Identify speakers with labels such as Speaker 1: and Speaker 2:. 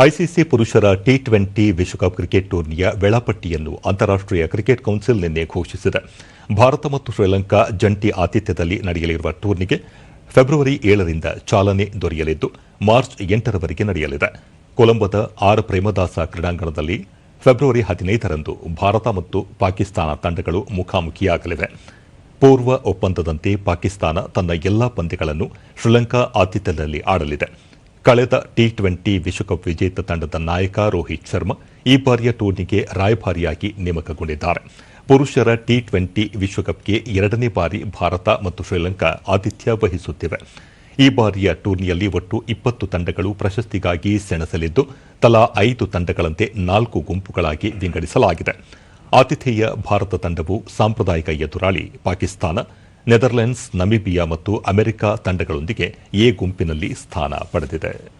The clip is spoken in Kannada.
Speaker 1: ಐಸಿಸಿ ಪುರುಷರ ಟಿ ಟ್ವೆಂಟಿ ವಿಶ್ವಕಪ್ ಕ್ರಿಕೆಟ್ ಟೂರ್ನಿಯ ವೇಳಾಪಟ್ಟಿಯನ್ನು ಅಂತಾರಾಷ್ಟೀಯ ಕ್ರಿಕೆಟ್ ಕೌನ್ಸಿಲ್ ನಿನ್ನೆ ಘೋಷಿಸಿದೆ. ಭಾರತ ಮತ್ತು ಶ್ರೀಲಂಕಾ ಜಂಟಿ ಆತಿಥ್ಯದಲ್ಲಿ ನಡೆಯಲಿರುವ ಟೂರ್ನಿಗೆ ಫೆಬ್ರವರಿ ಏಳರಿಂದ ಚಾಲನೆ ದೊರೆಯಲಿದ್ದು, ಮಾರ್ಚ್ ಎಂಟರವರೆಗೆ ನಡೆಯಲಿದೆ. ಕೊಲಂಬೋದ ಆರ್ ಪ್ರೇಮದಾಸ ಕ್ರೀಡಾಂಗಣದಲ್ಲಿ ಫೆಬ್ರವರಿ ಹದಿನೈದರಂದು ಭಾರತ ಮತ್ತು ಪಾಕಿಸ್ತಾನ ತಂಡಗಳು ಮುಖಾಮುಖಿಯಾಗಲಿವೆ. ಪೂರ್ವ ಒಪ್ಪಂದದಂತೆ ಪಾಕಿಸ್ತಾನ ತನ್ನ ಎಲ್ಲಾ ಪಂದ್ಯಗಳನ್ನು ಶ್ರೀಲಂಕಾ ಆತಿಥ್ಯದಲ್ಲಿ ಆಡಲಿದೆ. ಕಳೆದ ಟಿ ಟ್ವೆಂಟಿ ವಿಶ್ವಕಪ್ ವಿಜೇತ ತಂಡದ ನಾಯಕ ರೋಹಿತ್ ಶರ್ಮಾ ಈ ಬಾರಿಯ ಟೂರ್ನಿಗೆ ರಾಯಭಾರಿಯಾಗಿ ನೇಮಕಗೊಂಡಿದ್ದಾರೆ. ಪುರುಷರ ಟಿ ಟ್ವೆಂಟಿ ವಿಶ್ವಕಪ್ಗೆ ಎರಡನೇ ಬಾರಿ ಭಾರತ ಮತ್ತು ಶ್ರೀಲಂಕಾ ಆತಿಥ್ಯ ವಹಿಸುತ್ತಿವೆ. ಈ ಬಾರಿಯ ಟೂರ್ನಿಯಲ್ಲಿ ಒಟ್ಟು ಇಪ್ಪತ್ತು ತಂಡಗಳು ಪ್ರಶಸ್ತಿಗಾಗಿ ಸೆಣಸಲಿದ್ದು, ತಲಾ ಐದು ತಂಡಗಳಂತೆ ನಾಲ್ಕು ಗುಂಪುಗಳಾಗಿ ವಿಂಗಡಿಸಲಾಗಿದೆ. ಆತಿಥೇಯ ಭಾರತ ತಂಡವು ಸಾಂಪ್ರದಾಯಿಕ ಎದುರಾಳಿ, ಪಾಕಿಸ್ತಾನ ನೆದರ್ಲೆಂಡ್ಸ್ ನಮಿಬಿಯಾ ಮತ್ತು ಅಮೆರಿಕ ತಂಡಗಳೊಂದಿಗೆ ಎ ಗುಂಪಿನಲ್ಲಿ ಸ್ಥಾನ ಪಡೆದಿದೆ.